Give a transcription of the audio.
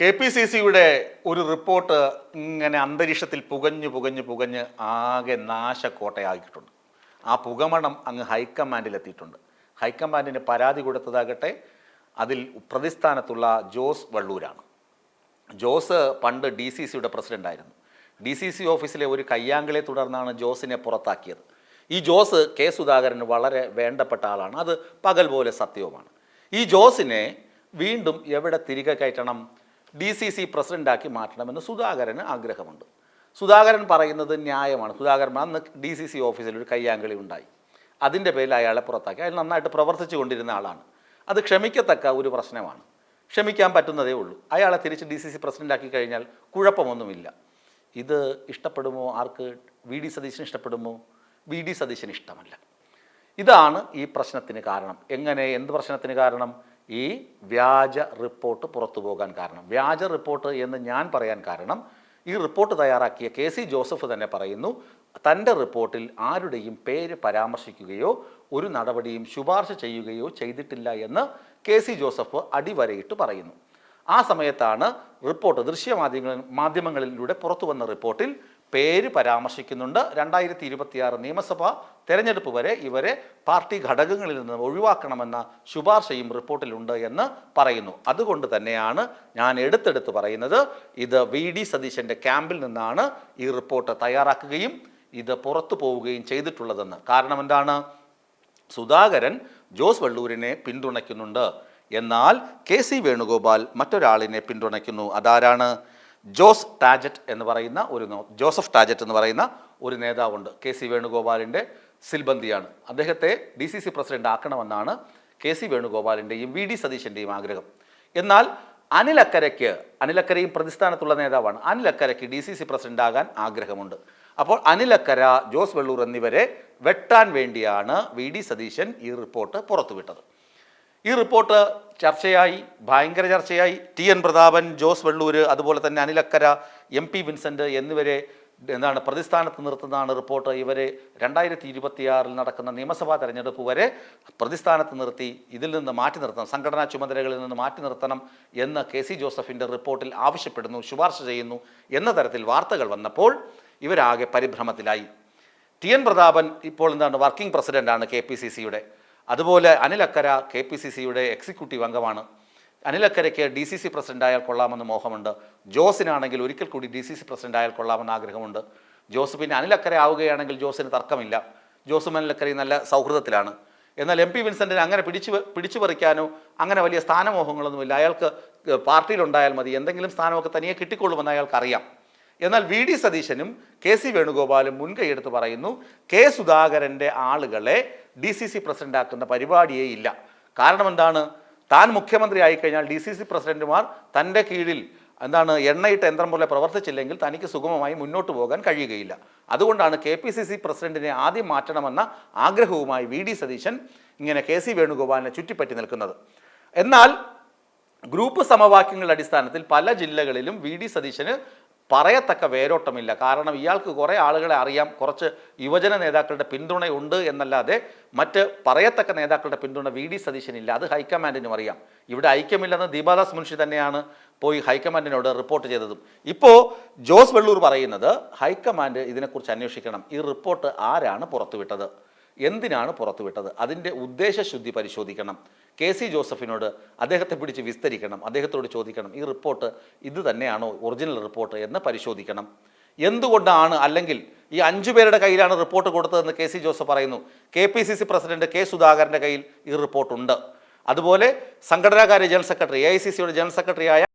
K P C സിയുടെ ഒരു report ഇങ്ങനെ അന്തരീക്ഷത്തിൽ പുകഞ്ഞു പുകഞ്ഞു പുകഞ്ഞ് ആകെ നാശക്കോട്ടയാക്കിയിട്ടുണ്ട്. ആ പുകമണം അങ്ങ് ഹൈക്കമാൻഡിലെത്തിയിട്ടുണ്ട്. ഹൈക്കമാൻഡിന് പരാതി കൊടുത്തതാകട്ടെ അതിൽ പ്രതിസ്ഥാനത്തുള്ള ജോസ് വള്ളൂരാണ്. ജോസ് പണ്ട് ഡി സി സിയുടെ പ്രസിഡന്റായിരുന്നു ഡി സി സി ഓഫീസിലെ ഒരു കയ്യാങ്കളെ തുടർന്നാണ് ജോസിനെ പുറത്താക്കിയത്. ഈ ജോസ് കെ സുധാകരന് വളരെ വേണ്ടപ്പെട്ട ആളാണ്. അത് പകൽ പോലെ സത്യവുമാണ്. ഈ ജോസിനെ വീണ്ടും എവിടെ തിരികെ കയറ്റണം ഡി സി സി പ്രസിഡന്റാക്കി മാറ്റണമെന്ന് സുധാകരന് ആഗ്രഹമുണ്ട്. സുധാകരൻ പറയുന്നത് ന്യായമാണ്. സുധാകരൻ അന്ന് ഡി സി സി ഓഫീസിൽ ഒരു കയ്യാങ്കളി ഉണ്ടായി. അതിന്റെ പേരിൽ അയാളെ പുറത്താക്കി. അയാൾ നന്നായിട്ട് പ്രവർത്തിച്ചു കൊണ്ടിരുന്ന ആളാണ്. അത് ക്ഷമിക്കത്തക്ക ഒരു പ്രശ്നമാണ്. ക്ഷമിക്കാൻ പറ്റുന്നതേ ഉള്ളൂ. അയാളെ തിരിച്ച് ഡി സി സി പ്രസിഡന്റാക്കി കഴിഞ്ഞാൽ കുഴപ്പമൊന്നുമില്ല. ഇത് ഇഷ്ടപ്പെടുമോ? ആർക്ക്? വി ഡി സതീശന് ഇഷ്ടപ്പെടുമോ? വി ഡി സതീശന് ഇഷ്ടമല്ല. ഇതാണ് ഈ പ്രശ്നത്തിന് കാരണം. എങ്ങനെ? എന്ത് പ്രശ്നത്തിന് കാരണം? ഈ വ്യാജ റിപ്പോർട്ട് പുറത്തു പോകാൻ കാരണം. വ്യാജ റിപ്പോർട്ട് എന്ന് ഞാൻ പറയാൻ കാരണം ഈ റിപ്പോർട്ട് തയ്യാറാക്കിയ കെ സി ജോസഫ് തന്നെ പറയുന്നു തന്റെ റിപ്പോർട്ടിൽ ആരുടെയും പേര് പരാമർശിക്കുകയോ ഒരു നടപടിയും ശുപാർശ ചെയ്യുകയോ ചെയ്തിട്ടില്ല എന്ന് കെ സി ജോസഫ് അടിവരയിട്ട് പറയുന്നു. ആ സമയത്താണ് റിപ്പോർട്ട് ദൃശ്യമാധ്യമങ്ങളിൽ മാധ്യമങ്ങളിലൂടെ പുറത്തു വന്ന റിപ്പോർട്ടിൽ പേര് പരാമർശിക്കുന്നുണ്ട്. രണ്ടായിരത്തി ഇരുപത്തിയാറ് നിയമസഭാ തെരഞ്ഞെടുപ്പ് വരെ ഇവരെ പാർട്ടി ഘടകങ്ങളിൽ നിന്ന് ഒഴിവാക്കണമെന്ന ശുപാർശയും റിപ്പോർട്ടിലുണ്ട് എന്ന് പറയുന്നു. അതുകൊണ്ട് തന്നെയാണ് ഞാൻ എടുത്തെടുത്ത് പറയുന്നത്. ഇത് വി ഡി സതീശന്റെ ക്യാമ്പിൽ നിന്നാണ് ഈ റിപ്പോർട്ട് തയ്യാറാക്കുകയും ഇത് പുറത്തു പോവുകയും ചെയ്തിട്ടുള്ളതെന്ന്. കാരണം എന്താണ്? സുധാകരൻ ജോസ് വള്ളൂരിനെ പിന്തുണയ്ക്കുന്നുണ്ട്. എന്നാൽ കെ സി വേണുഗോപാൽ മറ്റൊരാളിനെ പിന്തുണയ്ക്കുന്നു. അതാരാണ്? ജോസ് ടാജറ്റ് എന്ന് പറയുന്ന ഒരു ജോസഫ് ടാജറ്റ് എന്ന് പറയുന്ന ഒരു നേതാവുണ്ട്. കെ സി വേണുഗോപാലിന്റെ സിൽബന്തിയാണ് അദ്ദേഹത്തെ ഡി സി സി പ്രസിഡന്റ് ആക്കണമെന്നാണ് കെ സി വേണുഗോപാലിന്റെയും വി ഡി സതീശന്റെയും ആഗ്രഹം. എന്നാൽ അനിലക്കരയ്ക്ക് അനിലക്കരയും പ്രതിസ്ഥാനത്തുള്ള നേതാവാണ്. അനിലക്കരയ്ക്ക് ഡി സി സി പ്രസിഡന്റ് ആകാൻ ആഗ്രഹമുണ്ട്. അപ്പോൾ അനിലക്കര ജോസ് വെള്ളൂർ എന്നിവരെ വെട്ടാൻ വേണ്ടിയാണ് വി ഡി സതീശൻ ഈ റിപ്പോർട്ട് പുറത്തുവിട്ടത്. ഈ റിപ്പോർട്ട് ചർച്ചയായി ഭയങ്കര ചർച്ചയായി. T N Prathapan Jose Vellur അതുപോലെ തന്നെ അനിലക്കര എം പി വിൻസെന്റ് എന്നിവരെ എന്താണ് പ്രതിസ്ഥാനത്ത് നിർത്തുന്നതാണ് റിപ്പോർട്ട്. ഇവരെ രണ്ടായിരത്തി ഇരുപത്തിയാറിൽ നടക്കുന്ന നിയമസഭാ തെരഞ്ഞെടുപ്പ് വരെ പ്രതിസ്ഥാനത്ത് നിർത്തി ഇതിൽ നിന്ന് മാറ്റി നിർത്തണം സംഘടനാ ചുമതലകളിൽ നിന്ന് മാറ്റി നിർത്തണം എന്ന് കെ സി ജോസഫിന്റെ റിപ്പോർട്ടിൽ ആവശ്യപ്പെടുന്നു ശുപാർശ ചെയ്യുന്നു എന്ന തരത്തിൽ വാർത്തകൾ വന്നപ്പോൾ ഇവരാകെ പരിഭ്രമത്തിലായി. ടി എൻ പ്രതാപൻ ഇപ്പോൾ എന്താണ് വർക്കിംഗ് പ്രസിഡന്റാണ് കെ പി സി സിയുടെ. അതുപോലെ അനിലക്കര കെ പി സി സിയുടെ എക്സിക്യൂട്ടീവ് അംഗമാണ്. അനിലക്കരയ്ക്ക് ഡി സി സി പ്രസിഡന്റ് ആയാൽ കൊള്ളാമെന്ന് മോഹമുണ്ട്. ജോസിനാണെങ്കിൽ ഒരിക്കൽ കൂടി ഡി സി സി പ്രസിഡന്റ് ആയാൽ കൊള്ളാമെന്ന് ആഗ്രഹമുണ്ട്. ജോസ് പിന്നെ അനിലക്കര ആവുകയാണെങ്കിൽ ജോസിന് തർക്കമില്ല. ജോസും അനിലക്കരയും നല്ല സൗഹൃദത്തിലാണ്. എന്നാൽ എം പി വിൻസെന്റിന് അങ്ങനെ പിടിച്ചു പിടിച്ചു പറിക്കാനോ അങ്ങനെ വലിയ സ്ഥാനമോഹങ്ങളൊന്നുമില്ല. അയാൾക്ക് പാർട്ടിയിലുണ്ടായാൽ മതി. എന്തെങ്കിലും സ്ഥാനമൊക്കെ തനിയെ കിട്ടിക്കൊള്ളുമെന്ന് അയാൾക്ക് അറിയാം എന്നാൽ വി ഡി സതീശനും കെ സി വേണുഗോപാലും മുൻകൈയെടുത്ത് പറയുന്നു കെ സുധാകരന്റെ ആളുകളെ ഡി സി സി പ്രസിഡന്റാക്കുന്ന പരിപാടിയേ ഇല്ല. കാരണം എന്താണ്? താൻ മുഖ്യമന്ത്രി ആയിക്കഴിഞ്ഞാൽ ഡി സി സി പ്രസിഡന്റുമാർ തന്റെ കീഴിൽ എന്താണ് എണ്ണയിട്ട യന്ത്രം പോലെ പ്രവർത്തിച്ചില്ലെങ്കിൽ തനിക്ക് സുഗമമായി മുന്നോട്ട് പോകാൻ കഴിയുകയില്ല. അതുകൊണ്ടാണ് കെ പി സി സി പ്രസിഡന്റിനെ ആദ്യം മാറ്റണമെന്ന ആഗ്രഹവുമായി വി ഡി സതീശൻ ഇങ്ങനെ കെ സി വേണുഗോപാലിനെ ചുറ്റിപ്പറ്റി നിൽക്കുന്നത്. എന്നാൽ ഗ്രൂപ്പ് സമവാക്യങ്ങളുടെ അടിസ്ഥാനത്തിൽ പല ജില്ലകളിലും വി ഡി സതീശന് പറയത്തക്ക വേരോട്ടമില്ല. കാരണം ഇയാൾക്ക് കുറേ ആളുകളെ അറിയാം. കുറച്ച് യുവജന നേതാക്കളുടെ പിന്തുണയുണ്ട് എന്നല്ലാതെ മറ്റ് പറയത്തക്ക നേതാക്കളുടെ പിന്തുണ വി ഡി സതീശനില്ല. അത് ഹൈക്കമാൻഡിനും അറിയാം. ഇവിടെ ഐക്യമില്ലെന്ന് ദീപാദാസ് മുൻഷി തന്നെയാണ് പോയി ഹൈക്കമാൻഡിനോട് റിപ്പോർട്ട് ചെയ്തതും. ഇപ്പോൾ ജോസ് വെള്ളൂർ പറയുന്നത് ഹൈക്കമാൻഡ് ഇതിനെക്കുറിച്ച് അന്വേഷിക്കണം. ഈ റിപ്പോർട്ട് ആരാണ് പുറത്തുവിട്ടത്? എന്തിനാണ് പുറത്തുവിട്ടത്? അതിന്റെ ഉദ്ദേശശുദ്ധി പരിശോധിക്കണം. കെ സി ജോസഫിനോട് അദ്ദേഹത്തെ പിടിച്ച് വിസ്തരിക്കണം. അദ്ദേഹത്തോട് ചോദിക്കണം ഈ റിപ്പോർട്ട് ഇത് തന്നെയാണോ ഒറിജിനൽ റിപ്പോർട്ട്? എന്ന് പരിശോധിക്കണം. എന്തുകൊണ്ടാണ് അല്ലെങ്കിൽ ഈ അഞ്ചു പേരുടെ കയ്യിലാണ് റിപ്പോർട്ട് കൊടുത്തതെന്ന് കെ സി ജോസഫ് പറയുന്നു. K P C C president K സുധാകരന്റെ കയ്യിൽ ഈ റിപ്പോർട്ടുണ്ട്. അതുപോലെ സംഘടനാകാര്യ general secretary A I C സിയുടെ ജനറൽ സെക്രട്ടറിയായ